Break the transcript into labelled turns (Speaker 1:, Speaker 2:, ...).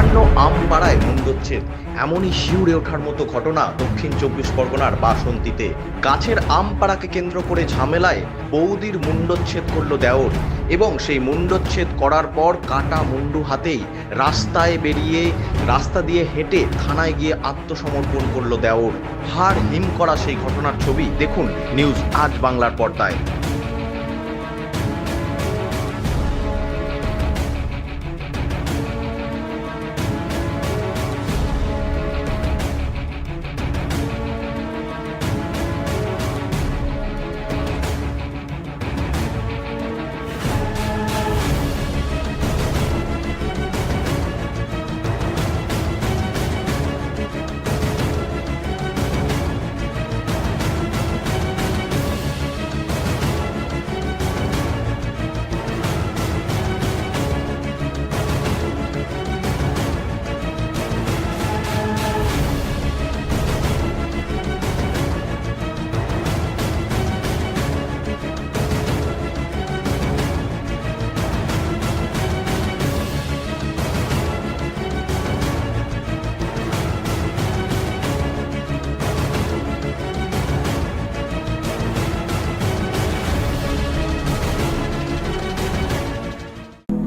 Speaker 1: আম পাড়ায় মুন্ডচ্ছেদ এমনই শিউরে ওঠার মতো ঘটনা দক্ষিণ চব্বিশ পরগনার বাসন্তীতে। গাছের আম পাড়াকে কেন্দ্র করে ঝামেলায় বৌদির মুন্ডচ্ছেদ করল দেওর এবং সেই মুন্ডচ্ছেদ করার পর কাটা মুন্ডু হাতেই রাস্তায় বেরিয়ে, রাস্তা দিয়ে হেঁটে থানায় গিয়ে আত্মসমর্পণ করল দেওর। হাড় হিম করা সেই ঘটনার ছবি দেখুন নিউজ আজ বাংলার পর্দায়।